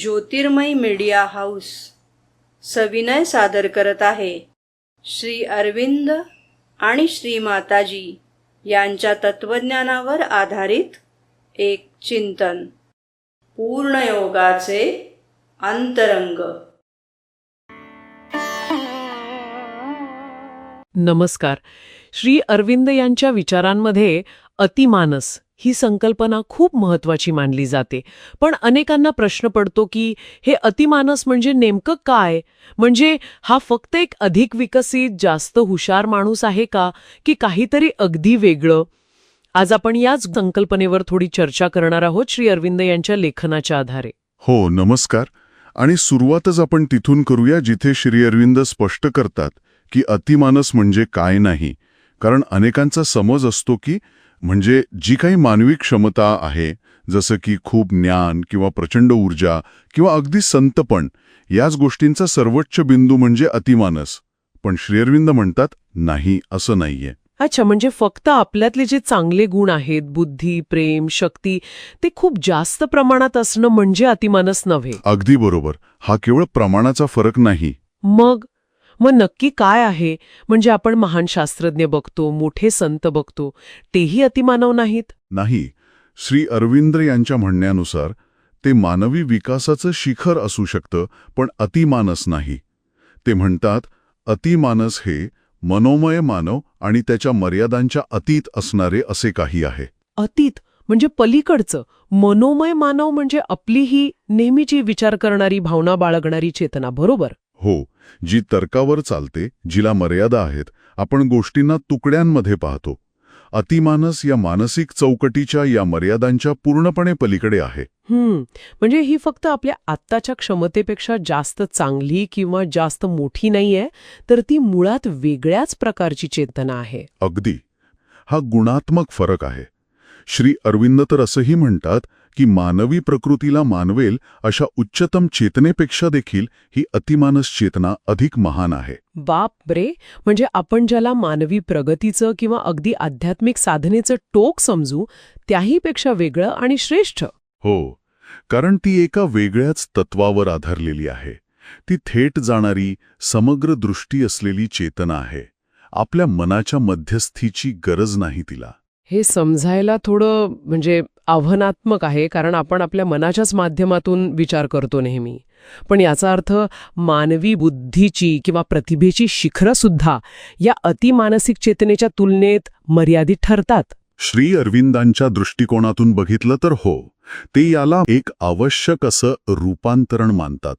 ज्योतिर्मय media house सविनय सादर करत आहे. श्री अरविंद आणि श्री माताजी यांच्या तत्वज्ञानावर आधारित एक चिंतन. पूर्णयोगाचे अंतरंग. नमस्कार. श्री अरविंद यांच्या विचारांमध्ये अतिमानस ही संकल्पना खूप महत्वाची मानली जाते. पण अनेकांना प्रश्न पडतो की हे अतिमानस म्हणजे नेमकं काय? म्हणजे हा फक्त एक अधिक विकसित जास्त हुशार माणूस आहे का? की काहीतरी अगदी वेगळं? आज आपण याच संकल्पनेवर थोडी चर्चा करणार आहोत श्री अरविंद यांच्या लेखनाच्या आधारे. हो नमस्कार. आणि सुरुवातच आपण तिथून करूया जिथे श्री अरविंद स्पष्ट करतात की अतिमानस म्हणजे काय नाही. कारण अनेकांचा समज असतो की म्हणजे जी काही मानवी क्षमता आहे जसं की खूप ज्ञान किंवा प्रचंड ऊर्जा किंवा अगदी संतपण याच गोष्टींचा सर्वोच्च बिंदू म्हणजे अतिमानस. पण श्री अरविंद म्हणतात नाही असं नाहीये. अच्छा म्हणजे फक्त आपल्यातले जे चांगले गुण आहेत बुद्धी प्रेम शक्ती ते खूप जास्त प्रमाणात असणं म्हणजे अतिमानस नव्हे? अगदी बरोबर. हा केवळ प्रमाणाचा फरक नाही. मग? मग नक्की काय आहे? म्हणजे आपण महान शास्त्रज्ञ बघतो मोठे संत बघतो तेही अतिमानव नाहीत? नाही. श्री अरविंद यांच्या म्हणण्यानुसार ते मानवी विकासाचं शिखर असू शकतं पण अतिमानस नाही. ते म्हणतात अतिमानस हे मनोमय मानव आणि त्याच्या मर्यादांच्या अतीत असणारे असे काही आहे. अतीत? म्हणजे पलीकडचं? मनोमय मानव म्हणजे आपली ही नेहमीची विचार करणारी भावना बाळगणारी चेतना बरोबर? हो जी तर्कावर चालते जिला मर्यादा आहेत आपण गोष्टींना तुकड्यांमध्ये पाहतो. अतिमानस या मानसिक चौकटीच्या या मर्यादांच्या पूर्णपणे पलीकडे आहे. हम्म म्हणजे ही फक्त आपल्या आत्ताच्या क्षमतेपेक्षा जास्त चांगली किंवा जास्त मोठी नाहीये तर ती मुळात वेगळ्याच प्रकारची चेतना आहे. अगदी. हा गुणात्मक फरक आहे. श्री अरविंद तर असंही म्हणतात की मानवी प्रकृतीला मानवेल अशा उच्चतम चेतनेपेक्षा देखील ही अतिमानस चेतना अधिक महान आहे. बाप ब्रे म्हणजे आपण ज्याला मानवी प्रगतीचं किंवा अगदी आध्यात्मिक साधनेचं टोक समजू त्याहीपेक्षा वेगळं आणि श्रेष्ठ. हो कारण ती एका वेगळ्याच तत्वावर आधारलेली आहे. ती थेट जाणारी समग्र दृष्टी असलेली चेतना आहे. आपल्या मनाच्या मध्यस्थीची गरज नाही तिला. हे समजायला थोडं म्हणजे आव्हानात्मक आहे कारण आपण आपल्या मनाच्याच माध्यमातून विचार करतो नेहमी. पण याचा अर्थ मानवी बुद्धीची किंवा प्रतिभेची शिखरं सुद्धा या अतिमानसिक चेतनेच्या तुलनेत मर्यादित ठरतात. श्री अरविंदांच्या दृष्टिकोनातून बघितलं तर हो ते याला एक आवश्यक असं रूपांतरण मानतात.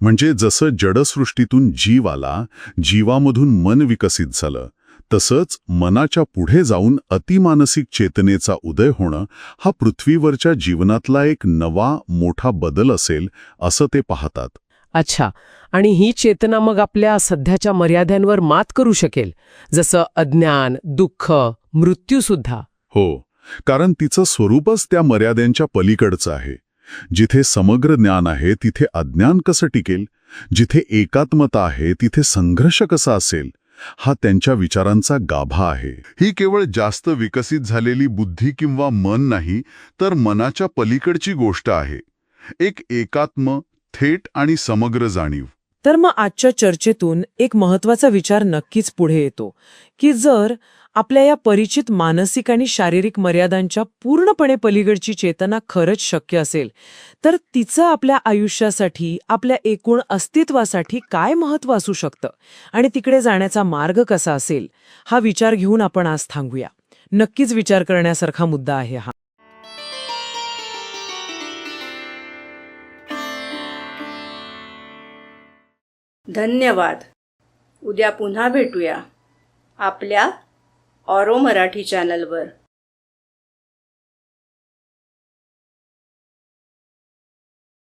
म्हणजे जसं जडसृष्टीतून जीव आला जीवामधून मन विकसित झालं तसंच मनाच्या पुढे जाऊन अतिमानसिक चेतनेचा उदय होणं हा पृथ्वीवरच्या जीवनातला एक नवा मोठा बदल असेल असं ते पाहतात. अच्छा. आणि ही चेतना मग आपल्या सध्याच्या मर्यादांवर मात करू शकेल जसं अज्ञान दुःख मृत्यूसुद्धा हो. कारण तिचं स्वरूपच त्या मर्यादांच्या पलीकडचं आहे. जिथे समग्र ज्ञान आहे तिथे अज्ञान कसं टिकेल? जिथे एकात्मता आहे तिथे संघर्ष कसा असेल? हा त्यांच्या विचारांचा गाभा आहे. ही केवळ जास्त विकसित झालेली बुद्धी किंवा मन नाही तर मनाच्या पलीकडची गोष्ट आहे. एक एकात्म थेट आणि समग्र जाणीव. तर मग आजच्या चर्चेतून एक महत्त्वाचा विचार नक्कीच पुढे येतो की जर आपल्या या परिचित मानसिक आणि शारीरिक मर्यादांच्या पूर्णपणे पलीकडची चेतना खरंच शक्य असेल. तर तिचं आपल्या आयुष्यासाठी आपल्या एकूण अस्तित्वासाठी काय महत्त्व असू शकतं? आणि तिकडे जाण्याचा मार्ग कसा असेल? हा विचार घेऊन आपण आज थांबूया. नक्कीच विचार करण्यासारखा मुद्दा आहे हा. धन्यवाद. उद्या पुन्हा भेटूया. आपल्या ऑरो मराठी चॅनलवर.